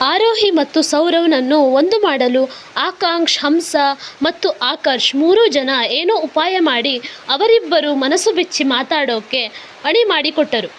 ಆರೋಹಿ ಮತ್ತು ಸೌರವ್ನನ್ನು ಒಂದು ಮಾಡಲು ಆಕಾಂಕ್ಷ್, ಹಂಸ ಮತ್ತು ಆಕರ್ಷ್ ಮೂರೂ ಜನ ಏನೋ ಉಪಾಯ ಮಾಡಿ ಅವರಿಬ್ಬರು ಮನಸ್ಸು ಬಿಚ್ಚಿ ಮಾತಾಡೋಕೆ ಅಣಿ ಮಾಡಿಕೊಟ್ಟರು.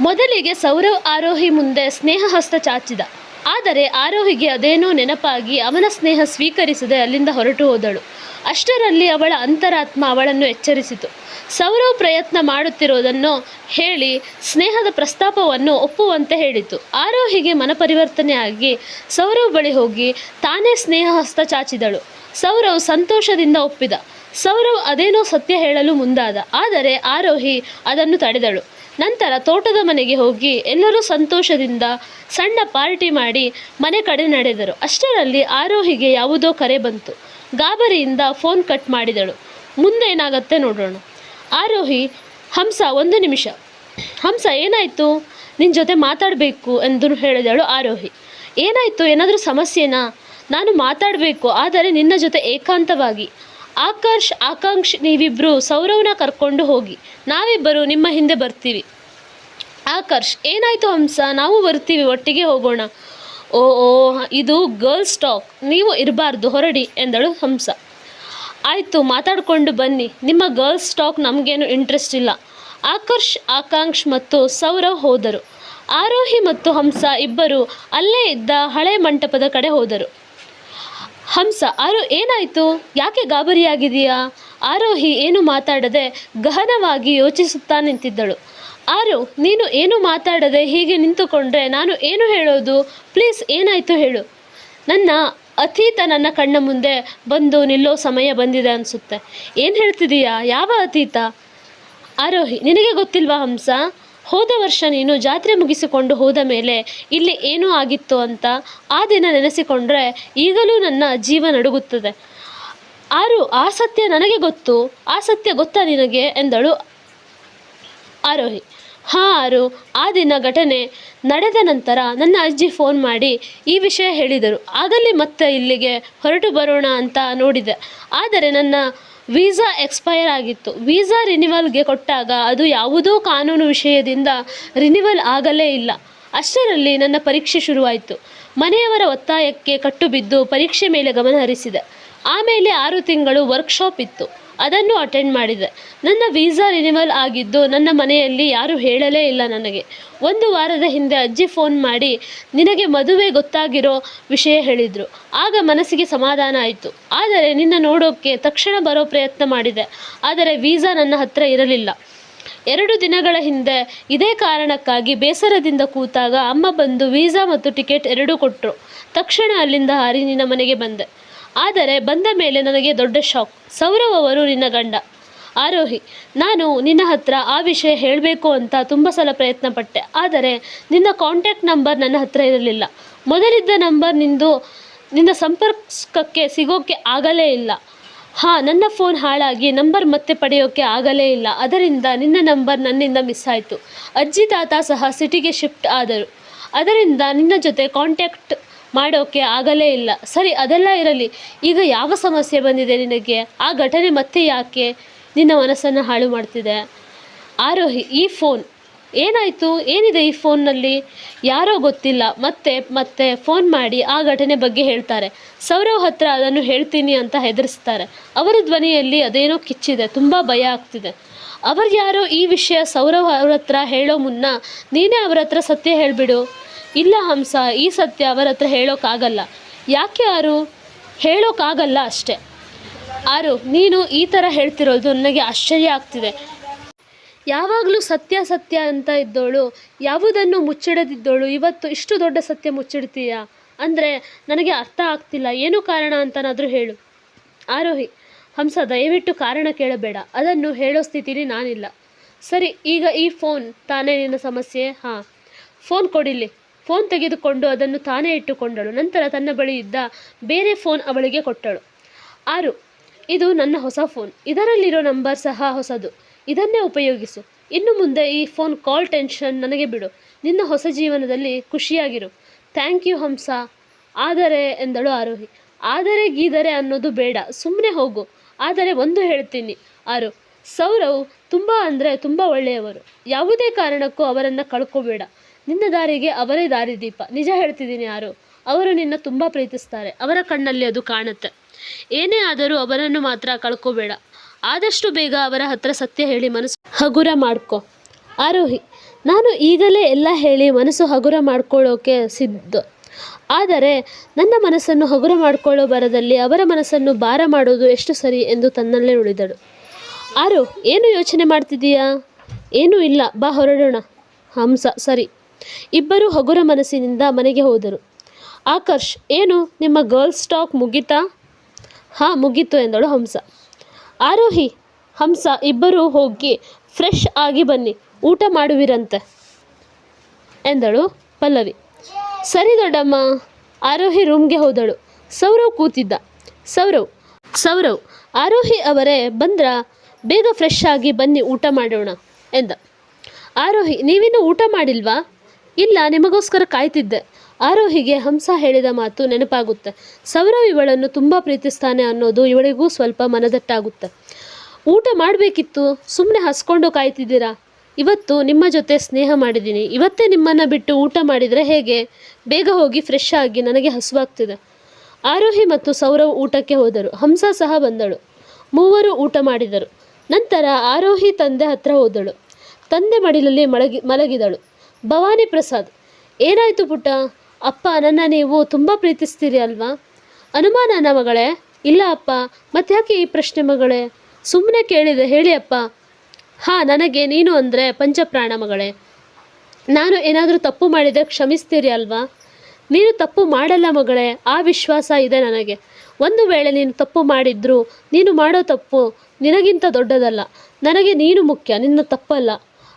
ಮೊದಲಿಗೆ ಸೌರವ್ ಆರೋಹಿ ಮುಂದೆ ಸ್ನೇಹ ಹಸ್ತ ಚಾಚಿದ. ಆದರೆ ಆರೋಹಿಗೆ ಅದೇನೋ ನೆನಪಾಗಿ ಅವನ ಸ್ನೇಹ ಸ್ವೀಕರಿಸದೆ ಅಲ್ಲಿಂದ ಹೊರಟು ಹೋದಳು. ಅಷ್ಟರಲ್ಲಿ ಅವಳ ಅಂತರಾತ್ಮ ಅವಳನ್ನು ಎಚ್ಚರಿಸಿತು. ಸೌರವ್ ಪ್ರಯತ್ನ ಮಾಡುತ್ತಿರುವುದನ್ನು ಹೇಳಿ ಸ್ನೇಹದ ಪ್ರಸ್ತಾಪವನ್ನು ಒಪ್ಪುವಂತೆ ಹೇಳಿತು. ಆರೋಹಿಗೆ ಮನಪರಿವರ್ತನೆಯಾಗಿ ಸೌರವ್ ಬಳಿ ಹೋಗಿ ತಾನೇ ಸ್ನೇಹ ಹಸ್ತ ಚಾಚಿದಳು. ಸೌರವ್ ಸಂತೋಷದಿಂದ ಒಪ್ಪಿದ. ಸೌರವ್ ಅದೇನೋ ಸತ್ಯ ಹೇಳಲು ಮುಂದಾದ. ಆದರೆ ಆರೋಹಿ ಅದನ್ನು ತಡೆದಳು. ನಂತರ ತೋಟದ ಮನೆಗೆ ಹೋಗಿ ಎಲ್ಲರೂ ಸಂತೋಷದಿಂದ ಸಣ್ಣ ಪಾರ್ಟಿ ಮಾಡಿ ಮನೆ ಕಡೆ ನಡೆದರು. ಅಷ್ಟರಲ್ಲಿ ಆರೋಹಿಗೆ ಯಾವುದೋ ಕರೆ ಬಂತು. ಗಾಬರಿಯಿಂದ ಫೋನ್ ಕಟ್ ಮಾಡಿದಳು. ಮುಂದೆ ಮುಂದೇನಾಗತ್ತೆ ನೋಡೋಣ. ಆರೋಹಿ, ಹಂಸ, ಒಂದು ನಿಮಿಷ. ಹಂಸ, ಏನಾಯಿತು? ನಿನ್ನ ಜೊತೆ ಮಾತಾಡಬೇಕು ಎಂದು ಹೇಳಿದಳು ಆರೋಹಿ. ಏನಾಯಿತು? ಏನಾದರೂ ಸಮಸ್ಯೆನಾ? ನಾನು ಮಾತಾಡಬೇಕು, ಆದರೆ ನಿನ್ನ ಜೊತೆ ಏಕಾಂತವಾಗಿ. ಆಕರ್ಷ್ ಆಕಾಂಕ್ಷ್ ನೀವಿಬ್ಬರು ಸೌರವನ ಕರ್ಕೊಂಡು ಹೋಗಿ. ನಾವಿಬ್ಬರು ನಿಮ್ಮ ಹಿಂದೆ ಬರ್ತೀವಿ. ಆಕರ್ಷ್ ಏನಾಯಿತು ಹಂಸ? ನಾವು ಬರ್ತೀವಿ, ಒಟ್ಟಿಗೆ ಹೋಗೋಣ. ಓ ಓ ಇದು ಗರ್ಲ್ಸ್ ಟಾಕ್. ನೀವು ಇರಬಾರ್ದು, ಹೊರಡಿ ಎಂದಳು ಹಂಸ. ಆಯಿತು, ಮಾತಾಡಿಕೊಂಡು ಬನ್ನಿ. ನಿಮ್ಮ ಗರ್ಲ್ಸ್ ಟಾಕ್ ನಮಗೇನು ಇಂಟ್ರೆಸ್ಟ್ ಇಲ್ಲ. ಆಕರ್ಷ್, ಆಕಾಂಕ್ಷ್ ಮತ್ತು ಸೌರವ್ ಹೋದರು. ಆರೋಹಿ ಮತ್ತು ಹಂಸ ಇಬ್ಬರು ಅಲ್ಲೇ ಇದ್ದ ಹಳೆ ಮಂಟಪದ ಕಡೆ ಹೋದರು. ಹಂಸ, ಆರೋ, ಏನಾಯಿತು? ಯಾಕೆ ಗಾಬರಿಯಾಗಿದೆಯಾ ಆರೋಹಿ ಏನು ಮಾತಾಡದೆ ಗಹನವಾಗಿ ಯೋಚಿಸುತ್ತಾ ನಿಂತಿದ್ದಳು. ಆರು, ನೀನು ಏನು ಮಾತಾಡದೆ ಹೀಗೆ ನಿಂತುಕೊಂಡ್ರೆ ನಾನು ಏನು ಹೇಳೋದು? ಪ್ಲೀಸ್ ಏನಾಯಿತು ಹೇಳು. ನನ್ನ ಅತೀತ ನನ್ನ ಕಣ್ಣ ಮುಂದೆ ಬಂದು ನಿಲ್ಲೋ ಸಮಯ ಬಂದಿದೆ ಅನಿಸುತ್ತೆ. ಏನು ಹೇಳ್ತಿದೀಯಾ? ಯಾವ ಅತೀತ? ಆರೋಹಿ, ನಿನಗೆ ಗೊತ್ತಿಲ್ವಾ ಹಂಸ? ಹೋದ ವರ್ಷ ನೀನು ಜಾತ್ರೆ ಮುಗಿಸಿಕೊಂಡು ಹೋದ ಮೇಲೆ ಇಲ್ಲಿ ಏನೂ ಆಗಿತ್ತು ಅಂತ ಆ ದಿನ ನೆನೆಸಿಕೊಂಡ್ರೆ ಈಗಲೂ ನನ್ನ ಜೀವ ನಡುಗುತ್ತದೆ. ಆರು, ಆ ಸತ್ಯ ನನಗೆ ಗೊತ್ತು. ಆ ಸತ್ಯ ಗೊತ್ತಾ ನಿನಗೆ? ಎಂದಳು ಆರೋಹಿ. ಹಾಂ ಆರು ಆ ದಿನ ಘಟನೆ ನಡೆದ ನಂತರ ನನ್ನ ಅಜ್ಜಿ ಫೋನ್ ಮಾಡಿ ಈ ವಿಷಯ ಹೇಳಿದರು. ಆಗಲಿ ಮತ್ತೆ ಇಲ್ಲಿಗೆ ಹೊರಟು ಬರೋಣ ಅಂತ ನೋಡಿದೆ. ಆದರೆ ನನ್ನ ವೀಸಾ ಎಕ್ಸ್ಪೈರ್ ಆಗಿತ್ತು. ವೀಸಾ ರಿನಿವಲ್ಗೆ ಕೊಟ್ಟಾಗ ಅದು ಯಾವುದೋ ಕಾನೂನು ವಿಷಯದಿಂದ ರಿನಿವಲ್ ಆಗಲೇ ಇಲ್ಲ. ಅಷ್ಟರಲ್ಲಿ ನನ್ನ ಪರೀಕ್ಷೆ ಶುರುವಾಯಿತು. ಮನೆಯವರ ಒತ್ತಾಯಕ್ಕೆ ಕಟ್ಟುಬಿದ್ದು ಪರೀಕ್ಷೆ ಮೇಲೆ ಗಮನ ಹರಿಸಿದೆ. ಆಮೇಲೆ ಆರು ತಿಂಗಳು ವರ್ಕ್ಶಾಪ್ ಇತ್ತು. ಅದನ್ನು ಅಟೆಂಡ್ ಮಾಡಿದೆ. ನನ್ನ ವೀಸಾ ರಿನಿವಲ್ ಆಗಿದ್ದು ನನ್ನ ಮನೆಯಲ್ಲಿ ಯಾರೂ ಹೇಳಲೇ ಇಲ್ಲ ನನಗೆ. ಒಂದು ವಾರದ ಹಿಂದೆ ಅಜ್ಜಿ ಫೋನ್ ಮಾಡಿ, ನಿನಗೆ ಮದುವೆ ಗೊತ್ತಾಗಿರೋ ವಿಷಯ ಹೇಳಿದರು. ಆಗ ಮನಸ್ಸಿಗೆ ಸಮಾಧಾನ ಆಯಿತು. ಆದರೆ ನಿನ್ನ ನೋಡೋಕ್ಕೆ ತಕ್ಷಣ ಬರೋ ಪ್ರಯತ್ನ ಮಾಡಿದೆ. ಆದರೆ ವೀಸಾ ನನ್ನ ಹತ್ತಿರ ಇರಲಿಲ್ಲ. ಎರಡು ದಿನಗಳ ಹಿಂದೆ ಇದೇ ಕಾರಣಕ್ಕಾಗಿ ಬೇಸರದಿಂದ ಕೂತಾಗ ಅಮ್ಮ ಬಂದು ವೀಸಾ ಮತ್ತು ಟಿಕೆಟ್ ಎರಡೂ ಕೊಟ್ಟರು ತಕ್ಷಣ ಅಲ್ಲಿಂದ ಹಾರಿ ನಿನ್ನ ಮನೆಗೆ ಬಂದೆ. ಆದರೆ ಬಂದ ಮೇಲೆ ನನಗೆ ದೊಡ್ಡ ಶಾಕ್. ಸೌರವ್ ಅವರು, ನಿನ್ನ ಗಂಡ. ಆರೋಹಿ, ನಾನು ನಿನ್ನ ಹತ್ರ ಆ ವಿಷಯ ಹೇಳಬೇಕು ಅಂತ ತುಂಬ ಸಲ ಪ್ರಯತ್ನ ಪಟ್ಟೆ ಆದರೆ ನಿನ್ನ ಕಾಂಟ್ಯಾಕ್ಟ್ ನಂಬರ್ ನನ್ನ ಹತ್ರ ಇರಲಿಲ್ಲ. ಮೊದಲಿದ್ದ ನಂಬರ್ ನಿಂದು, ನಿನ್ನ ಸಂಪರ್ಕಕ್ಕೆ ಸಿಗೋಕ್ಕೆ ಆಗಲೇ ಇಲ್ಲ. ಹಾಂ, ನನ್ನ ಫೋನ್ ಹಾಳಾಗಿ ನಂಬರ್ ಮತ್ತೆ ಪಡೆಯೋಕ್ಕೆ ಆಗಲೇ ಇಲ್ಲ. ಅದರಿಂದ ನಿನ್ನ ನಂಬರ್ ನನ್ನಿಂದ ಮಿಸ್ ಆಯಿತು. ಅಜ್ಜಿ, ತಾತ ಸಹ ಸಿಟಿಗೆ ಶಿಫ್ಟ್ ಆದರು. ಅದರಿಂದ ನಿನ್ನ ಜೊತೆ ಕಾಂಟ್ಯಾಕ್ಟ್ ಮಾಡೋಕ್ಕೆ ಆಗಲೇ ಇಲ್ಲ. ಸರಿ, ಅದೆಲ್ಲ ಇರಲಿ. ಈಗ ಯಾವ ಸಮಸ್ಯೆ ಬಂದಿದೆ ನಿನಗೆ? ಆ ಘಟನೆ ಮತ್ತೆ ಯಾಕೆ ನಿನ್ನ ಮನಸ್ಸನ್ನು ಹಾಳು ಮಾಡ್ತಿದೆ? ಆರೋಹಿ, ಈ ಫೋನ್ ಏನಾಯಿತು? ಏನಿದೆ ಈ ಫೋನ್ನಲ್ಲಿ? ಯಾರೋ ಗೊತ್ತಿಲ್ಲ. ಮತ್ತೆ ಮತ್ತೆ ಫೋನ್ ಮಾಡಿ ಆ ಘಟನೆ ಬಗ್ಗೆ ಹೇಳ್ತಾರೆ. ಸೌರವ್ ಹತ್ರ ಅದನ್ನು ಹೇಳ್ತೀನಿ ಅಂತ ಹೆದರಿಸ್ತಾರೆ. ಅವರ ಧ್ವನಿಯಲ್ಲಿ ಅದೇನೋ ಕಿಚ್ಚಿದೆ. ತುಂಬ ಭಯ ಆಗ್ತಿದೆ. ಅವರು ಯಾರೋ ಈ ವಿಷಯ ಸೌರವ್ ಅವ್ರ ಹತ್ರ ಹೇಳೋ ಮುನ್ನ ನೀನೇ ಅವರ ಹತ್ರ ಸತ್ಯ ಹೇಳಿಬಿಡು. ಇಲ್ಲ ಹಂಸ, ಈ ಸತ್ಯ ಅವರ ಹತ್ರ ಹೇಳೋಕ್ಕಾಗಲ್ಲ ಯಾಕೆ ಆರು? ಹೇಳೋಕ್ಕಾಗಲ್ಲ ಅಷ್ಟೆ. ಆರು, ನೀನು ಈ ಥರ ಹೇಳ್ತಿರೋದು ನನಗೆ ಆಶ್ಚರ್ಯ ಆಗ್ತಿದೆ. ಯಾವಾಗಲೂ ಸತ್ಯ ಸತ್ಯ ಅಂತ ಇದ್ದೋಳು, ಯಾವುದನ್ನು ಮುಚ್ಚಿಡದಿದ್ದೋಳು, ಇವತ್ತು ಇಷ್ಟು ದೊಡ್ಡ ಸತ್ಯ ಮುಚ್ಚಿಡ್ತೀಯಾ? ಅಂದರೆ ನನಗೆ ಅರ್ಥ ಆಗ್ತಿಲ್ಲ, ಏನು ಕಾರಣ ಅಂತನಾದರೂ ಹೇಳು. ಆರೋಹಿ, ಹಂಸ, ದಯವಿಟ್ಟು ಕಾರಣ ಕೇಳಬೇಡ, ಅದನ್ನು ಹೇಳೋ ಸ್ಥಿತಿಲಿ ನಾನಿಲ್ಲ. ಸರಿ, ಈಗ ಈ ಫೋನ್, ತಾನೇ ನಿನ್ನ ಸಮಸ್ಯೆ? ಹಾಂ. ಫೋನ್ ಕೊಡಿಲ್ಲಿ. ಫೋನ್ ತೆಗೆದುಕೊಂಡು ಅದನ್ನು ತಾನೇ ಇಟ್ಟುಕೊಂಡಳು. ನಂತರ ತನ್ನ ಬಳಿ ಇದ್ದ ಬೇರೆ ಫೋನ್ ಅವಳಿಗೆ ಕೊಟ್ಟಳು. ಆರು, ಇದು ನನ್ನ ಹೊಸ ಫೋನ್. ಇದರಲ್ಲಿರೋ ನಂಬರ್ ಸಹ ಹೊಸದು. ಇದನ್ನೇ ಉಪಯೋಗಿಸು. ಇನ್ನು ಮುಂದೆ ಈ ಫೋನ್ ಕಾಲ್ ಟೆನ್ಷನ್ ನನಗೆ ಬಿಡು. ನಿನ್ನ ಹೊಸ ಜೀವನದಲ್ಲಿ ಖುಷಿಯಾಗಿರು. ಥ್ಯಾಂಕ್ ಯು ಹಂಸ. ಆದರೆ, ಎಂದಳು ಆರೋಹಿ. ಆದರೆ ಗೀದರೆ ಅನ್ನೋದು ಬೇಡ. ಸುಮ್ಮನೆ ಹೋಗು. ಆದರೆ ಒಂದು ಹೇಳ್ತೀನಿ. ಆರು, ಸೌರವ್ ತುಂಬ ಅಂದರೆ ತುಂಬ ಒಳ್ಳೆಯವರು. ಯಾವುದೇ ಕಾರಣಕ್ಕೂ ಅವರನ್ನು ಕಳ್ಕೋಬೇಡ. ನಿನ್ನ ದಾರಿಗೆ ಅವರೇ ದಾರಿದೀಪ ನಿಜ ಹೇಳ್ತಿದ್ದೀನಿ ಯಾರು? ಅವರು ನಿನ್ನ ತುಂಬ ಪ್ರೀತಿಸ್ತಾರೆ. ಅವರ ಕಣ್ಣಲ್ಲಿ ಅದು ಕಾಣುತ್ತೆ. ಏನೇ ಆದರೂ ಅವರನ್ನು ಮಾತ್ರ ಕಳ್ಕೋಬೇಡ. ಆದಷ್ಟು ಬೇಗ ಅವರ ಹತ್ರ ಸತ್ಯ ಹೇಳಿ ಮನಸ್ಸು ಹಗುರ ಮಾಡ್ಕೊ. ಆರೋಹಿ, ನಾನು ಈಗಲೇ ಎಲ್ಲ ಹೇಳಿ ಮನಸ್ಸು ಹಗುರ ಮಾಡ್ಕೊಳ್ಳೋಕೆ ಸಿದ್ಧ. ಆದರೆ ನನ್ನ ಮನಸ್ಸನ್ನು ಹಗುರ ಮಾಡಿಕೊಳ್ಳೋ ಬರದಲ್ಲಿ ಅವರ ಮನಸ್ಸನ್ನು ಭಾರ ಮಾಡೋದು ಎಷ್ಟು ಸರಿ ಎಂದು ತನ್ನಲ್ಲೇ ಉಳಿದಳು ಆರು ಏನು ಯೋಚನೆ ಮಾಡ್ತಿದ್ದೀಯಾ? ಏನೂ ಇಲ್ಲ. ಬಾ, ಹೊರಡೋಣ. ಹಂಸ, ಸರಿ. ಇಬ್ಬರು ಹಗುರ ಮನಸ್ಸಿನಿಂದ ಮನೆಗೆ ಹೋದರು. ಆಕರ್ಷ್, ಏನು ನಿಮ್ಮ ಗರ್ಲ್ಸ್ ಟಾಕ್ ಮುಗೀತಾ? ಹಾಂ, ಮುಗೀತು ಎಂದಳು ಹಂಸ. ಆರೋಹಿ, ಹಂಸ, ಇಬ್ಬರು ಹೋಗಿ ಫ್ರೆಶ್ ಆಗಿ ಬನ್ನಿ, ಊಟ ಮಾಡುವಿರಂತೆ ಎಂದಳು ಪಲ್ಲವಿ. ಸರಿ ದೊಡ್ಡಮ್ಮ, ಆರೋಹಿ ರೂಮ್ಗೆ ಹೋದಳು. ಸೌರವ್ ಕೂತಿದ್ದ. ಸೌರವ್ ಸೌರವ್, ಆರೋಹಿ ಅವರೇ ಬಂದ್ರ? ಬೇಗ ಫ್ರೆಶ್ ಆಗಿ ಬನ್ನಿ, ಊಟ ಮಾಡೋಣ ಎಂದ. ಆರೋಹಿ, ನೀವಿನ್ನೂ ಊಟ ಮಾಡಿಲ್ವಾ? ಇಲ್ಲ, ನಿಮಗೋಸ್ಕರ ಕಾಯ್ತಿದ್ದೆ. ಆರೋಹಿಗೆ ಹಂಸ ಹೇಳಿದ ಮಾತು ನೆನಪಾಗುತ್ತೆ. ಸೌರವ್ ಇವಳನ್ನು ತುಂಬ ಪ್ರೀತಿಸ್ತಾನೆ ಅನ್ನೋದು ಇವಳಿಗೂ ಸ್ವಲ್ಪ ಮನದಟ್ಟಾಗುತ್ತೆ. ಊಟ ಮಾಡಬೇಕಿತ್ತು. ಸುಮ್ಮನೆ ಹಸ್ಕೊಂಡು ಕಾಯ್ತಿದ್ದೀರಾ? ಇವತ್ತು ನಿಮ್ಮ ಜೊತೆ ಸ್ನೇಹ ಮಾಡಿದ್ದೀನಿ. ಇವತ್ತೇ ನಿಮ್ಮನ್ನು ಬಿಟ್ಟು ಊಟ ಮಾಡಿದರೆ ಹೇಗೆ? ಬೇಗ ಹೋಗಿ ಫ್ರೆಶ್ ಆಗಿ ನನಗೆ ಹಸುವಾಗ್ತಿದೆ. ಆರೋಹಿ ಮತ್ತು ಸೌರವ್ ಊಟಕ್ಕೆ ಹೋದರು. ಹಂಸ ಸಹ ಬಂದಳು. ಮೂವರು ಊಟ ಮಾಡಿದರು. ನಂತರ ಆರೋಹಿ ತಂದೆ ಹತ್ರ ಹೋದಳು. ತಂದೆ ಮಡಿಲಲ್ಲಿ ಮಲಗಿ ಮಲಗಿದಳು. ಭವಾನಿ ಪ್ರಸಾದ್. ಏನಾಯಿತು ಪುಟ್ಟ? ಅಪ್ಪ ನನ್ನ ನೀವು ತುಂಬ ಪ್ರೀತಿಸ್ತೀರಿ ಅಲ್ವಾ? ಅನುಮಾನನ ಮಗಳೇ. ಇಲ್ಲ ಅಪ್ಪ ಮತ್ತ್ಯಾಕೆ ಈ ಪ್ರಶ್ನೆ ಮಗಳೇ? ಸುಮ್ಮನೆ ಕೇಳಿದೆ, ಹೇಳಿ ಅಪ್ಪ. ಹಾಂ, ನನಗೆ ನೀನು ಅಂದರೆ ಪಂಚಪ್ರಾಣ ಮಗಳೇ. ನಾನು ಏನಾದರೂ ತಪ್ಪು ಮಾಡಿದರೆ ಕ್ಷಮಿಸ್ತೀರಿ ಅಲ್ವಾ? ನೀನು ತಪ್ಪು ಮಾಡಲ್ಲ ಮಗಳೇ, ಆ ವಿಶ್ವಾಸ ಇದೆ ನನಗೆ. ಒಂದು ವೇಳೆ ನೀನು ತಪ್ಪು ಮಾಡಿದ್ರು, ನೀನು ಮಾಡೋ ತಪ್ಪು ನಿನಗಿಂತ ದೊಡ್ಡದಲ್ಲ. ನನಗೆ ನೀನು ಮುಖ್ಯ, ನಿನ್ನ ತಪ್ಪಲ್ಲ.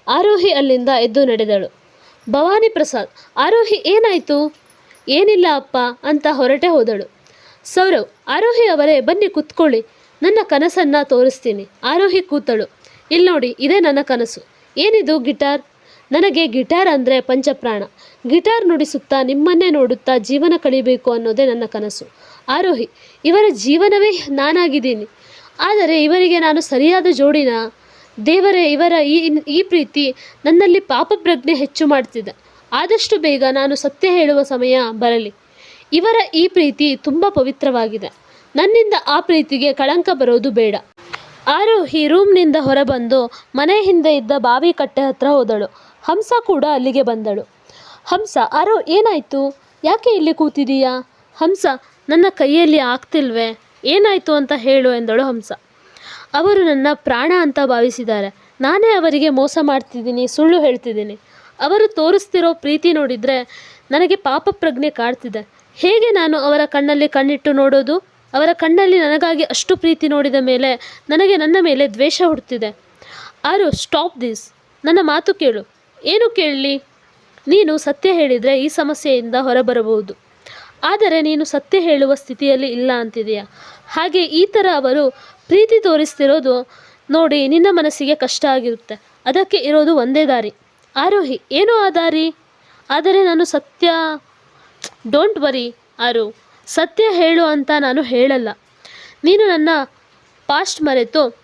ಆರೋಹಿ ಅಲ್ಲಿಂದ ಎದ್ದು ನಡೆದಳು. ಭವಾನಿ ಪ್ರಸಾದ್, ಆರೋಹಿ ಏನಾಯಿತು? ಏನಿಲ್ಲ ಅಪ್ಪ ಅಂತ ಹೊರಟೆ ಹೋದಳು. ಸೌರವ್, ಆರೋಹಿ ಅವರೇ ಬನ್ನಿ ಕೂತ್ಕೊಳ್ಳಿ, ನನ್ನ ಕನಸನ್ನು ತೋರಿಸ್ತೀನಿ. ಆರೋಹಿ ಕೂತಳು. ಇಲ್ಲಿ ನೋಡಿ, ಇದೇ ನನ್ನ ಕನಸು. ಏನಿದು ಗಿಟಾರ್? ನನಗೆ ಗಿಟಾರ್ ಅಂದರೆ ಪಂಚಪ್ರಾಣ. ಗಿಟಾರ್ ನುಡಿಸುತ್ತಾ ನಿಮ್ಮನ್ನೇ ನೋಡುತ್ತಾ ಜೀವನ ಕಳಿಬೇಕು ಅನ್ನೋದೇ ನನ್ನ ಕನಸು. ಆರೋಹಿ, ಇವರ ಜೀವನವೇ ನಾನಾಗಿದ್ದೀನಿ. ಆದರೆ ಇವರಿಗೆ ನಾನು ಸರಿಯಾದ ಜೋಡಿನ? ದೇವರೇ, ಇವರ ಈ ಈ ಪ್ರೀತಿ ನನ್ನಲ್ಲಿ ಪಾಪ ಪ್ರಜ್ಞೆ ಹೆಚ್ಚು ಮಾಡ್ತಿದೆ. ಆದಷ್ಟು ಬೇಗ ನಾನು ಸತ್ಯ ಹೇಳುವ ಸಮಯ ಬರಲಿ. ಇವರ ಈ ಪ್ರೀತಿ ತುಂಬ ಪವಿತ್ರವಾಗಿದೆ. ನನ್ನಿಂದ ಆ ಪ್ರೀತಿಗೆ ಕಳಂಕ ಬರೋದು ಬೇಡ. ಆರೋಹಿ ರೂಮ್ನಿಂದ ಹೊರಬಂದು ಮನೆ ಹಿಂದೆ ಇದ್ದ ಬಾವಿ ಕಟ್ಟೆ ಹತ್ರ ಹೋದಳು. ಹಂಸ ಕೂಡ ಅಲ್ಲಿಗೆ ಬಂದಳು. ಹಂಸ, ಆರೋ, ಏನಾಯಿತು? ಯಾಕೆ ಇಲ್ಲಿ ಕೂತಿದೀಯಾ? ಹಂಸ, ನನ್ನ ಕೈಯಲ್ಲಿ ಆಗ್ತಿಲ್ವೇ? ಏನಾಯಿತು ಅಂತ ಹೇಳು ಎಂದಳು ಹಂಸ. ಅವರು ನನ್ನ ಪ್ರಾಣ ಅಂತ ಭಾವಿಸಿದ್ದಾರೆ. ನಾನೇ ಅವರಿಗೆ ಮೋಸ ಮಾಡ್ತಿದ್ದೀನಿ, ಸುಳ್ಳು ಹೇಳ್ತಿದ್ದೀನಿ. ಅವರು ತೋರಿಸ್ತಿರೋ ಪ್ರೀತಿ ನೋಡಿದರೆ ನನಗೆ ಪಾಪ ಪ್ರಜ್ಞೆ ಕಾಡ್ತಿದೆ. ಹೇಗೆ ನಾನು ಅವರ ಕಣ್ಣಲ್ಲಿ ಕಣ್ಣಿಟ್ಟು ನೋಡೋದು? ಅವರ ಕಣ್ಣಲ್ಲಿ ನನಗಾಗಿ ಅಷ್ಟು ಪ್ರೀತಿ ನೋಡಿದ ಮೇಲೆ ನನಗೆ ನನ್ನ ಮೇಲೆ ದ್ವೇಷ ಹುಡ್ತಿದೆ ಆರು ಸ್ಟಾಪ್ ದಿಸ್ ನನ್ನ ಮಾತು ಕೇಳು. ಏನು ಕೇಳಲಿ? ನೀನು ಸತ್ಯ ಹೇಳಿದರೆ ಈ ಸಮಸ್ಯೆಯಿಂದ ಹೊರಬರಬಹುದು. ಆದರೆ ನೀನು ಸತ್ಯ ಹೇಳುವ ಸ್ಥಿತಿಯಲ್ಲಿ ಇಲ್ಲ ಅಂತಿದೆಯಾ. ಹಾಗೆ ಈ ಥರ ಅವರು ಪ್ರೀತಿ ತೋರಿಸ್ತಿರೋದು ನೋಡಿ ನಿನ್ನ ಮನಸ್ಸಿಗೆ ಕಷ್ಟ ಆಗಿರುತ್ತೆ. ಅದಕ್ಕೆ ಇರೋದು ಒಂದೇ ದಾರಿ. ಆರೋಹಿ, ಏನು ಆ ದಾರಿ? ಆದರೆ ನಾನು ಸತ್ಯ ಡೋಂಟ್ ವರಿ ಆರು. ಸತ್ಯ ಹೇಳು ಅಂತ ನಾನು ಹೇಳಲ್ಲ. ನೀನು ನನ್ನ ಪಾಸ್ಟ್ ಮರೆತು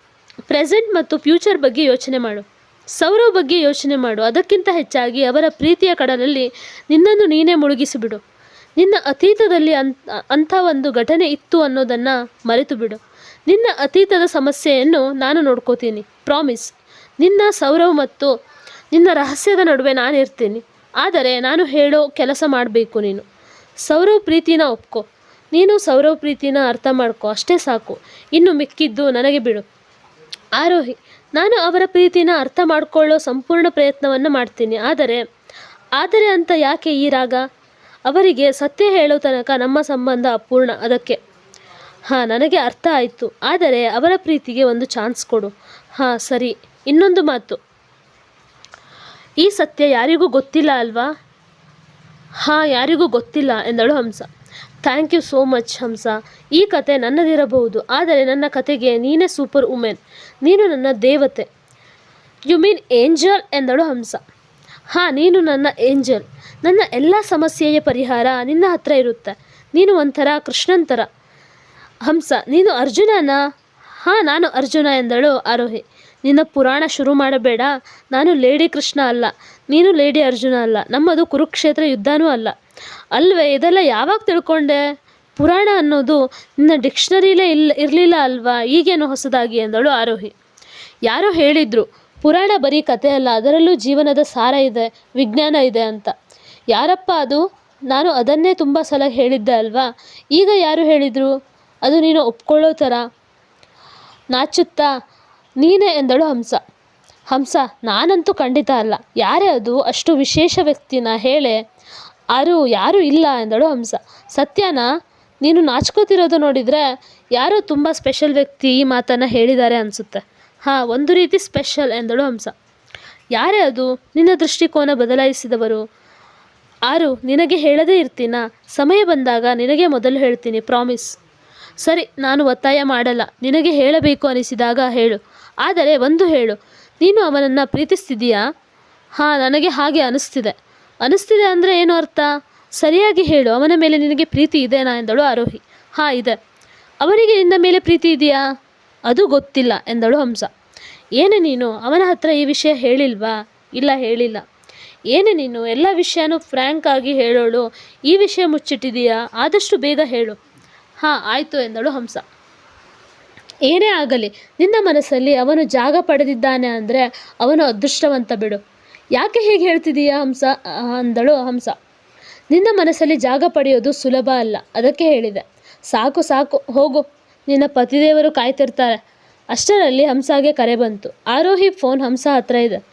ಪ್ರೆಸೆಂಟ್ ಮತ್ತು ಫ್ಯೂಚರ್ ಬಗ್ಗೆ ಯೋಚನೆ ಮಾಡು. ಸೌರವ್ ಬಗ್ಗೆ ಯೋಚನೆ ಮಾಡು. ಅದಕ್ಕಿಂತ ಹೆಚ್ಚಾಗಿ ಅವರ ಪ್ರೀತಿಯ ಕಡಲಲ್ಲಿ ನಿನ್ನನ್ನು ನೀನೇ ಮುಳುಗಿಸಿಬಿಡು. ನಿನ್ನ ಅತೀತದಲ್ಲಿ ಅಂತ ಅಂಥ ಒಂದು ಘಟನೆ ಇತ್ತು ಅನ್ನೋದನ್ನು ಮರೆತು ಬಿಡು ನಿನ್ನ ಅತೀತದ ಸಮಸ್ಯೆಯನ್ನು ನಾನು ನೋಡ್ಕೋತೀನಿ. ಪ್ರಾಮಿಸ್. ನಿನ್ನ ಸೌರವ್ ಮತ್ತು ನಿನ್ನ ರಹಸ್ಯದ ನಡುವೆ ನಾನು ಇರ್ತೀನಿ. ಆದರೆ ನಾನು ಹೇಳೋ ಕೆಲಸ ಮಾಡಬೇಕು ನೀನು. ಸೌರವ್ ಪ್ರೀತಿನ ಒಪ್ಕೊ. ನೀನು ಸೌರವ್ ಪ್ರೀತಿನ ಅರ್ಥ ಮಾಡ್ಕೊ. ಅಷ್ಟೇ ಸಾಕು. ಇನ್ನು ಮಿಕ್ಕಿದ್ದು ನನಗೆ ಬಿಡು. ಆರೋಹಿ. ನಾನು ಅವರ ಪ್ರೀತಿನ ಅರ್ಥ ಮಾಡಿಕೊಳ್ಳೋ ಸಂಪೂರ್ಣ ಪ್ರಯತ್ನವನ್ನು ಮಾಡ್ತೀನಿ. ಆದರೆ ಆದರೆ ಅಂತ ಯಾಕೆ ಈ ರಾಗ? ಅವರಿಗೆ ಸತ್ಯ ಹೇಳೋ ತನಕ ನಮ್ಮ ಸಂಬಂಧ ಅಪೂರ್ಣ ಅದಕ್ಕೆ. ಹಾಂ, ನನಗೆ ಅರ್ಥ ಆಯಿತು. ಆದರೆ ಅವರ ಪ್ರೀತಿಗೆ ಒಂದು ಚಾನ್ಸ್ ಕೊಡು. ಹಾಂ, ಸರಿ. ಇನ್ನೊಂದು ಮಾತು. ಈ ಸತ್ಯ ಯಾರಿಗೂ ಗೊತ್ತಿಲ್ಲ ಅಲ್ವಾ? ಹಾಂ, ಯಾರಿಗೂ ಗೊತ್ತಿಲ್ಲ ಎಂದಳು Hamsa. Thank you so much Hamsa. ಈ ಕತೆ ನನ್ನದಿರಬಹುದು. ಆದರೆ ನನ್ನ ಕತೆಗೆ ನೀನೇ ಸೂಪರ್ ವುಮೆನ್. ನೀನು ನನ್ನ ದೇವತೆ. ಯು ಮೀನ್ ಏಂಜಲ್ ಎಂದಳು ಹಂಸ. ಹಾಂ, ನೀನು ನನ್ನ ಏಂಜಲ್. ನನ್ನ ಎಲ್ಲ ಸಮಸ್ಯೆಯ ಪರಿಹಾರ ನಿನ್ನ ಹತ್ರ ಇರುತ್ತೆ. ನೀನು ಒಂಥರ ಕೃಷ್ಣನ್ ಥರ ಹಂಸ, ನೀನು ಅರ್ಜುನನಾ? ಹಾಂ, ನಾನು ಅರ್ಜುನ ಎಂದಳು ಆರೋಹಿ. ನಿನ್ನ ಪುರಾಣ ಶುರು ಮಾಡಬೇಡ. ನಾನು ಲೇಡಿ ಕೃಷ್ಣ ಅಲ್ಲ. ನೀನು ಲೇಡಿ ಅರ್ಜುನ ಅಲ್ಲ. ನಮ್ಮದು ಕುರುಕ್ಷೇತ್ರ ಯುದ್ಧನೂ ಅಲ್ಲ. ಅಲ್ವೇ, ಇದೆಲ್ಲ ಯಾವಾಗ ತಿಳ್ಕೊಂಡೆ? ಪುರಾಣ ಅನ್ನೋದು ನಿನ್ನ ಡಿಕ್ಷನರಿಲೇ ಇಲ್ಲ ಇರಲಿಲ್ಲ ಅಲ್ವಾ? ಈಗೇನು ಹೊಸದಾಗಿ ಎಂದಳು ಆರೋಹಿ. ಯಾರೋ ಹೇಳಿದರು ಪುರಾಣ ಬರೀ ಕತೆ ಅಲ್ಲ, ಅದರಲ್ಲೂ ಜೀವನದ ಸಾರ ಇದೆ, ವಿಜ್ಞಾನ ಇದೆ ಅಂತ. ಯಾರಪ್ಪ ಅದು? ನಾನು ಅದನ್ನೇ ತುಂಬ ಸಲ ಹೇಳಿದ್ದೆ ಅಲ್ವಾ? ಈಗ ಯಾರು ಹೇಳಿದರು? ಅದು ನೀನು ಒಪ್ಕೊಳ್ಳೋ ಥರ? ನಾಚುತ್ತಾ? ನೀನೇ ಎಂದಳು ಹಂಸ. ಹಂಸ, ನಾನಂತೂ ಖಂಡಿತ ಅಲ್ಲ. ಯಾರೇ ಅದು, ಅಷ್ಟು ವಿಶೇಷ ವ್ಯಕ್ತಿನ ಹೇಳೆ ಯಾರು ಯಾರೂ ಇಲ್ಲ ಎಂದಳು ಹಂಸ. ಸತ್ಯನಾ? ನೀನು ನಾಚ್ಕೋತಿರೋದು ನೋಡಿದರೆ ಯಾರೋ ತುಂಬ ಸ್ಪೆಷಲ್ ವ್ಯಕ್ತಿ ಈ ಮಾತನ್ನು ಹೇಳಿದ್ದಾರೆ ಅನಿಸುತ್ತೆ. ಹಾಂ, ಒಂದು ರೀತಿ ಸ್ಪೆಷಲ್ ಎಂದಳು ಹಂಸ. ಯಾರೇ ಅದು, ನಿನ್ನ ದೃಷ್ಟಿಕೋನ ಬದಲಾಯಿಸಿದವರು. ಆರು, ನಿನಗೆ ಹೇಳದೇ ಇರ್ತೀನಾ? ಸಮಯ ಬಂದಾಗ ನಿನಗೆ ಮೊದಲು ಹೇಳ್ತೀನಿ ಪ್ರಾಮಿಸ್ ಸರಿ, ನಾನು ಒತ್ತಾಯ ಮಾಡಲ್ಲ. ನಿನಗೆ ಹೇಳಬೇಕು ಅನಿಸಿದಾಗ ಹೇಳು. ಆದರೆ ಒಂದು ಹೇಳು, ನೀನು ಅವನನ್ನು ಪ್ರೀತಿಸ್ತಿದೀಯಾ ಹಾಂ, ನನಗೆ ಹಾಗೆ ಅನಿಸ್ತಿದೆ. ಅನಿಸ್ತಿದೆ ಅಂದರೆ ಏನು ಅರ್ಥ? ಸರಿಯಾಗಿ ಹೇಳು, ಅವನ ಮೇಲೆ ನಿನಗೆ ಪ್ರೀತಿ ಇದೆನಾ? ಎಂದಳು ಆರೋಹಿ. ಹಾಂ, ಇದೆ. ಅವನಿಗೆ ನಿನ್ನ ಮೇಲೆ ಪ್ರೀತಿ ಇದೆಯಾ? ಅದು ಗೊತ್ತಿಲ್ಲ ಎಂದಳು ಹಂಸ. ಏನೇ ನೀನು, ಅವನ ಹತ್ರ ಈ ವಿಷಯ ಹೇಳಿಲ್ವಾ? ಇಲ್ಲ, ಹೇಳಿಲ್ಲ. ಏನೇ ನೀನು, ಎಲ್ಲ ವಿಷಯನೂ ಫ್ರ್ಯಾಂಕ್ ಆಗಿ ಹೇಳೋಳು. ಈ ವಿಷಯ ಮುಚ್ಚಿಟ್ಟಿದೀಯಾ? ಆದಷ್ಟು ಬೇಗ ಹೇಳು. ಹಾಂ, ಆಯಿತು ಎಂದಳು ಹಂಸ. ಏನೇ ಆಗಲಿ, ನಿನ್ನ ಮನಸ್ಸಲ್ಲಿ ಅವನು ಜಾಗ ಪಡೆದಿದ್ದಾನೆ ಅಂದರೆ ಅವನು ಅದೃಷ್ಟವಂತ ಬಿಡು. ಯಾಕೆ ಹೇಗೆ ಹೇಳ್ತಿದೀಯಾ ಹಂಸ ಅಂದಳು ಹಂಸ. ನಿನ್ನ ಮನಸ್ಸಲ್ಲಿ ಜಾಗ ಪಡೆಯೋದು ಸುಲಭ ಅಲ್ಲ, ಅದಕ್ಕೆ ಹೇಳಿದೆ. ಸಾಕು ಸಾಕು, ಹೋಗು. ನಿನ್ನ ಪತಿದೇವರು ಕಾಯ್ತಿರ್ತಾರೆ. ಅಷ್ಟರಲ್ಲಿ ಹಂಸಾಗೆ ಕರೆ ಬಂತು. ಆರೋಹಿ ಫೋನ್ ಹಂಸ ಹತ್ರ ಇದೆ.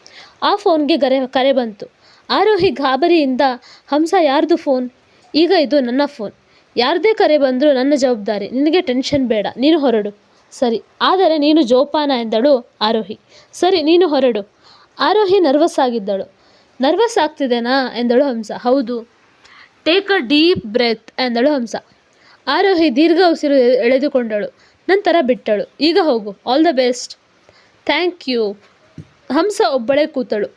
ಆ ಫೋನ್ಗೆ ಕರೆ ಕರೆ ಬಂತು. ಆರೋಹಿ ಗಾಬರಿಯಿಂದ, ಹಂಸ ಯಾರ್ದು ಫೋನ್? ಈಗ ಇದು ನನ್ನ ಫೋನ್. ಯಾರದೇ ಕರೆ ಬಂದರೂ ನನ್ನ ಜವಾಬ್ದಾರಿ. ನಿನಗೆ ಟೆನ್ಷನ್ ಬೇಡ. ನೀನು ಹೊರಡು. ಸರಿ. ಆದರೆ ನೀನು ಜೋಪಾನ ಎಂದಳು ಆರೋಹಿ. ಸರಿ, ನೀನು ಹೊರಡು. ಆರೋಹಿ ನರ್ವಸ್ ಆಗಿದ್ದಳು. ನರ್ವಸ್ ಆಗ್ತಿದೆನಾ? ಎಂದಳು ಹಂಸ. ಹೌದು. ಟೇಕ್ ಅ ಡೀಪ್ ಬ್ರೆತ್ ಎಂದಳು ಹಂಸ. ಆರೋಹಿ ದೀರ್ಘ ಉಸಿರು ಎಳೆದುಕೊಂಡಳು. ನಂತರ ಬಿಟ್ಟಳು. ಈಗ ಹೋಗು. All the best thank you Hamsa ಒಬ್ಬಳೇ ಕೂತಳು.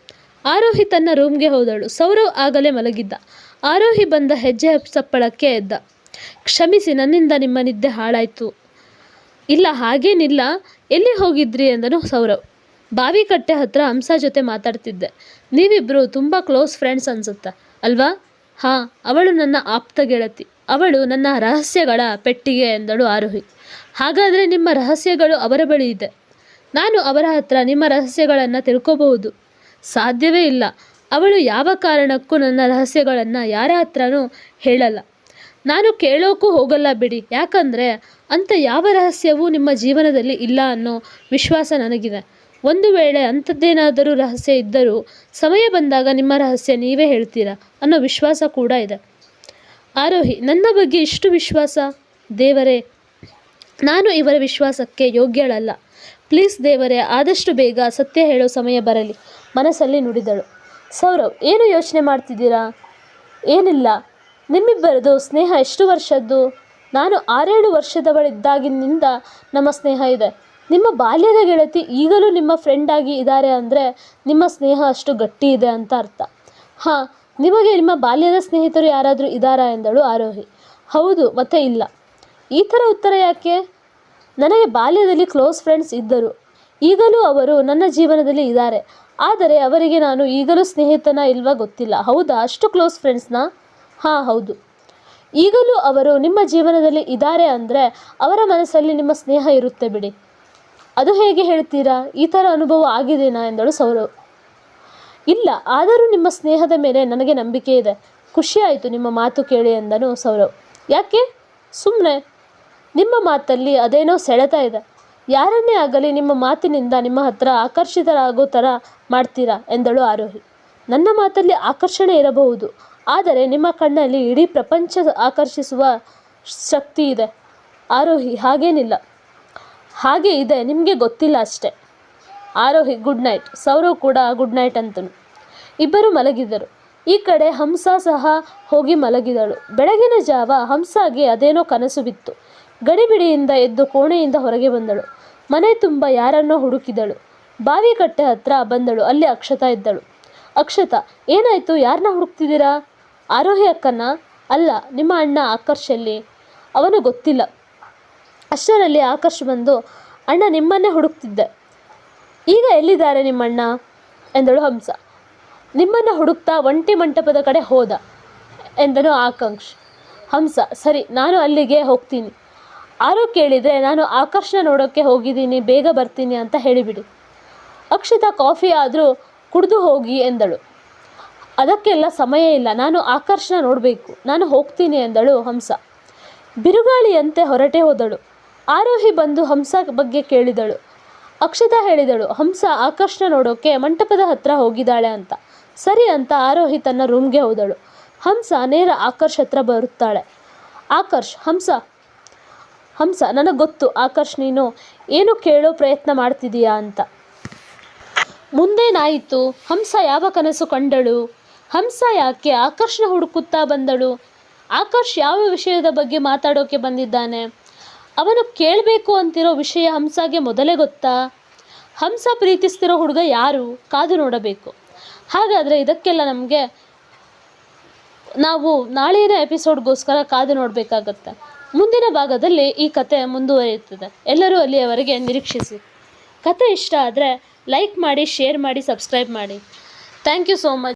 ಆರೋಹಿ ತನ್ನ ರೂಮ್ಗೆ ಹೋದಳು. ಸೌರವ್ ಆಗಲೇ ಮಲಗಿದ್ದ. ಆರೋಹಿ ಬಂದ ಹೆಜ್ಜೆ ಸಪ್ಪಳಕ್ಕೆ ಎದ್ದ. ಕ್ಷಮಿಸಿ, ನನ್ನಿಂದ ನಿಮ್ಮ ನಿದ್ದೆ ಹಾಳಾಯಿತು. ಇಲ್ಲ, ಹಾಗೇನಿಲ್ಲ. ಎಲ್ಲಿ ಹೋಗಿದ್ರಿ ಎಂದನು ಸೌರವ್. ಬಾವಿಕಟ್ಟೆ ಹತ್ರ ಹಂಸ ಜೊತೆ ಮಾತಾಡ್ತಿದ್ದೆ. ನೀವಿಬ್ಬರು ತುಂಬ ಕ್ಲೋಸ್ ಫ್ರೆಂಡ್ಸ್ ಅನ್ಸುತ್ತೆ. ಅಲ್ವಾ? ಹಾಂ, ಅವಳು ನನ್ನ ಆಪ್ತ ಗೆಳತಿ. ಅವಳು ನನ್ನ ರಹಸ್ಯಗಳ ಪೆಟ್ಟಿಗೆ ಎಂದಳು ಆರೋಹಿ. ಹಾಗಾದರೆ ನಿಮ್ಮ ರಹಸ್ಯಗಳು ಅವರ ಬಳಿ ಇದೆ. ನಾನು ಅವರ ಹತ್ರ ನಿಮ್ಮ ರಹಸ್ಯಗಳನ್ನು ತಿಳ್ಕೋಬಹುದು. ಸಾಧ್ಯವೇ ಇಲ್ಲ. ಅವಳು ಯಾವ ಕಾರಣಕ್ಕೂ ನನ್ನ ರಹಸ್ಯಗಳನ್ನು ಯಾರ ಹತ್ರನೂ ಹೇಳಲ್ಲ. ನಾನು ಕೇಳೋಕ್ಕೂ ಹೋಗಲ್ಲ ಬಿಡಿ. ಯಾಕಂದರೆ ಅಂಥ ಯಾವ ರಹಸ್ಯವೂ ನಿಮ್ಮ ಜೀವನದಲ್ಲಿ ಇಲ್ಲ ಅನ್ನೋ ವಿಶ್ವಾಸ ನನಗಿದೆ. ಒಂದು ವೇಳೆ ಅಂಥದ್ದೇನಾದರೂ ರಹಸ್ಯ ಇದ್ದರೂ, ಸಮಯ ಬಂದಾಗ ನಿಮ್ಮ ರಹಸ್ಯ ನೀವೇ ಹೇಳ್ತೀರಾ ಅನ್ನೋ ವಿಶ್ವಾಸ ಕೂಡ ಇದೆ. ಆರೋಹಿ, ನನ್ನ ಬಗ್ಗೆ ಇಷ್ಟು ವಿಶ್ವಾಸ? ದೇವರೇ, ನಾನು ಇವರ ವಿಶ್ವಾಸಕ್ಕೆ ಯೋಗ್ಯಳಲ್ಲ. ಪ್ಲೀಸ್ ದೇವರೇ, ಆದಷ್ಟು ಬೇಗ ಸತ್ಯ ಹೇಳೋ ಸಮಯ ಬರಲಿ. ಮನಸ್ಸಲ್ಲಿ ನುಡಿದಳು. ಸೌರವ್, ಏನು ಯೋಚನೆ ಮಾಡ್ತಿದ್ದೀರಾ? ಏನಿಲ್ಲ. ನಿಮ್ಮಿಬ್ಬರದು ಸ್ನೇಹ ಎಷ್ಟು ವರ್ಷದ್ದು? ನಾನು ಆರೇಳು ವರ್ಷದವಳಿದ್ದಾಗಿನಿಂದ ನಮ್ಮ ಸ್ನೇಹ ಇದೆ. ನಿಮ್ಮ ಬಾಲ್ಯದ ಗೆಳತಿ ಈಗಲೂ ನಿಮ್ಮ ಫ್ರೆಂಡ್ ಆಗಿ ಇದ್ದಾರೆ ಅಂದರೆ ನಿಮ್ಮ ಸ್ನೇಹ ಅಷ್ಟು ಗಟ್ಟಿ ಇದೆ ಅಂತ ಅರ್ಥ. ಹಾಂ ನಿಮಗೆ ನಿಮ್ಮ ಬಾಲ್ಯದ ಸ್ನೇಹಿತರು ಯಾರಾದರೂ ಇದ್ದಾರಾ ಎಂದಳು ಆರೋಹಿ. ಹೌದು, ಮತ್ತೆ ಇಲ್ಲ. ಈ ಥರ ಉತ್ತರ ಯಾಕೆ? ನನಗೆ ಬಾಲ್ಯದಲ್ಲಿ ಕ್ಲೋಸ್ ಫ್ರೆಂಡ್ಸ್ ಇದ್ದರು. ಈಗಲೂ ಅವರು ನನ್ನ ಜೀವನದಲ್ಲಿ ಇದ್ದಾರೆ. ಆದರೆ ಅವರಿಗೆ ನಾನು ಈಗಲೂ ಸ್ನೇಹಿತನ ಇಲ್ವಾ ಗೊತ್ತಿಲ್ಲ. ಹೌದಾ? ಅಷ್ಟು ಕ್ಲೋಸ್ ಫ್ರೆಂಡ್ಸ್ನ? ಹಾಂ, ಹೌದು. ಈಗಲೂ ಅವರು ನಿಮ್ಮ ಜೀವನದಲ್ಲಿ ಇದ್ದಾರೆ ಅಂದರೆ ಅವರ ಮನಸ್ಸಲ್ಲಿ ನಿಮ್ಮ ಸ್ನೇಹ ಇರುತ್ತೆ ಬಿಡಿ. ಅದು ಹೇಗೆ ಹೇಳ್ತೀರಾ? ಈ ಥರ ಅನುಭವ ಆಗಿದೆನಾ ಎಂದಳು ಸೌರವ್. ಇಲ್ಲ, ಆದರೂ ನಿಮ್ಮ ಸ್ನೇಹದ ಮೇಲೆ ನನಗೆ ನಂಬಿಕೆ ಇದೆ. ಖುಷಿ ಆಯಿತು ನಿಮ್ಮ ಮಾತು ಕೇಳಿ ಎಂದನು ಸೌರವ್. ಯಾಕೆ? ಸುಮ್ಮನೆ ನಿಮ್ಮ ಮಾತಲ್ಲಿ ಅದೇನೋ ಸೆಳೆತಾ ಇದೆ. ಯಾರನ್ನೇ ಆಗಲಿ ನಿಮ್ಮ ಮಾತಿನಿಂದ ನಿಮ್ಮ ಹತ್ರ ಆಕರ್ಷಿತರಾಗೋ ಥರ ಮಾಡ್ತೀರಾ ಎಂದಳು ಆರೋಹಿ. ನನ್ನ ಮಾತಲ್ಲಿ ಆಕರ್ಷಣೆ ಇರಬಹುದು, ಆದರೆ ನಿಮ್ಮ ಕಣ್ಣಲ್ಲಿ ಇಡೀ ಪ್ರಪಂಚ ಆಕರ್ಷಿಸುವ ಶಕ್ತಿ ಇದೆ. ಆರೋಹಿ, ಹಾಗೇನಿಲ್ಲ. ಹಾಗೆ ಇದೆ, ನಿಮಗೆ ಗೊತ್ತಿಲ್ಲ ಅಷ್ಟೆ. ಆರೋಹಿ ಗುಡ್ ನೈಟ್ ಸೌರವ್ ಕೂಡ ಗುಡ್ ನೈಟ್ ಅಂತನು. ಇಬ್ಬರು ಮಲಗಿದರು ಈ ಕಡೆ ಹಂಸ ಸಹ ಹೋಗಿ ಮಲಗಿದಳು. ಬೆಳಗಿನ ಜಾವ ಹಂಸಾಗೆ ಅದೇನೋ ಕನಸು ಬಿತ್ತು. ಗಡಿಬಿಡಿಯಿಂದ ಎದ್ದು ಕೋಣೆಯಿಂದ ಹೊರಗೆ ಬಂದಳು. ಮನೆ ತುಂಬ ಯಾರನ್ನೋ ಹುಡುಕಿದಳು. ಬಾವಿ ಕಟ್ಟೆ ಹತ್ರ ಬಂದಳು. ಅಲ್ಲಿ ಅಕ್ಷತಾ ಇದ್ದಳು. ಅಕ್ಷತಾ, ಏನಾಯಿತು? ಯಾರನ್ನ ಹುಡುಕ್ತಿದ್ದೀರಾ? ಆರೋಹಿ ಅಕ್ಕನ? ಅಲ್ಲ, ನಿಮ್ಮ ಅಣ್ಣ ಆಕರ್ಷಲ್ಲಿ ಅವನು ಗೊತ್ತಿಲ್ಲ. ಅಷ್ಟರಲ್ಲಿ ಆಕರ್ಷ್ ಬಂದು, ಅಣ್ಣ ನಿಮ್ಮನ್ನೇ ಹುಡುಕ್ತಿದ್ದೆ. ಈಗ ಎಲ್ಲಿದ್ದಾರೆ ನಿಮ್ಮಣ್ಣ? ಎಂದಳು ಹಂಸ. ನಿಮ್ಮನ್ನು ಹುಡುಕ್ತಾ ಒಂಟಿ ಮಂಟಪದ ಕಡೆ ಹೋದ, ಎಂದನು ಆಕಾಂಕ್ಷ. ಹಂಸ, ಸರಿ, ನಾನು ಅಲ್ಲಿಗೆ ಹೋಗ್ತೀನಿ. ಆರೋ ಕೇಳಿದರೆ ನಾನು ಆಕರ್ಷಣ ನೋಡೋಕ್ಕೆ ಹೋಗಿದ್ದೀನಿ, ಬೇಗ ಬರ್ತೀನಿ ಅಂತ ಹೇಳಿಬಿಡಿ. ಅಕ್ಷತಾ ಕಾಫಿ ಆದರೂ ಕುಡಿದು ಹೋಗಿ ಎಂದಳು. ಅದಕ್ಕೆಲ್ಲ ಸಮಯ ಇಲ್ಲ, ನಾನು ಆಕರ್ಷಣ ನೋಡಬೇಕು, ನಾನು ಹೋಗ್ತೀನಿ ಎಂದಳು ಹಂಸ. ಬಿರುಗಾಳಿಯಂತೆ ಹೊರಟೆ ಹೋದಳು. ಆರೋಹಿ ಬಂದು ಹಂಸ ಬಗ್ಗೆ ಕೇಳಿದಳು. ಅಕ್ಷತಾ ಹೇಳಿದಳು, ಹಂಸ ಆಕರ್ಷಣ ನೋಡೋಕೆ ಮಂಟಪದ ಹತ್ರ ಹೋಗಿದ್ದಾಳೆ ಅಂತ. ಸರಿ ಅಂತ ಆರೋಹಿ ತನ್ನ ರೂಮ್ಗೆ ಹೋದಳು. ಹಂಸ ನೇರ ಆಕರ್ಷ್ ಹತ್ರ ಬರುತ್ತಾಳೆ. ಆಕರ್ಷ್, ಹಂಸ ಹಂಸ, ನನಗೆ ಗೊತ್ತು. ಆಕರ್ಷ್, ನೀನು ಏನು ಕೇಳೋ ಪ್ರಯತ್ನ ಮಾಡ್ತಿದೀಯಾ ಅಂತ. ಮುಂದೇನಾಯಿತು? ಹಂಸ ಯಾವ ಕನಸು ಕಂಡಳು? ಹಂಸ ಯಾಕೆ ಆಕರ್ಷಣ ಹುಡುಕುತ್ತಾ ಬಂದಳು? ಆಕರ್ಷ್ ಯಾವ ವಿಷಯದ ಬಗ್ಗೆ ಮಾತಾಡೋಕೆ ಬಂದಿದ್ದಾನೆ? ಅವನು ಕೇಳಬೇಕು ಅಂತಿರೋ ವಿಷಯ ಹಂಸಾಗೆ ಮೊದಲೇ ಗೊತ್ತಾ? ಹಂಸ ಪ್ರೀತಿಸ್ತಿರೋ ಹುಡುಗ ಯಾರು? ಕಾದು ನೋಡಬೇಕು. ಹಾಗಾದರೆ ಇದಕ್ಕೆಲ್ಲ ನಮಗೆ ನಾವು ನಾಳೆಯ ಎಪಿಸೋಡ್ಗೋಸ್ಕರ ಕಾದು ನೋಡಬೇಕಾಗತ್ತೆ. ಮುಂದಿನ ಭಾಗದಲ್ಲಿ ಈ ಕತೆ ಮುಂದುವರಿಯುತ್ತದೆ. ಎಲ್ಲರೂ ಅಲ್ಲಿಯವರೆಗೆ ನಿರೀಕ್ಷಿಸಿ. ಕತೆ ಇಷ್ಟ ಆದರೆ ಲೈಕ್ ಮಾಡಿ, ಶೇರ್ ಮಾಡಿ, ಸಬ್ಸ್ಕ್ರೈಬ್ ಮಾಡಿ. Thank you so much.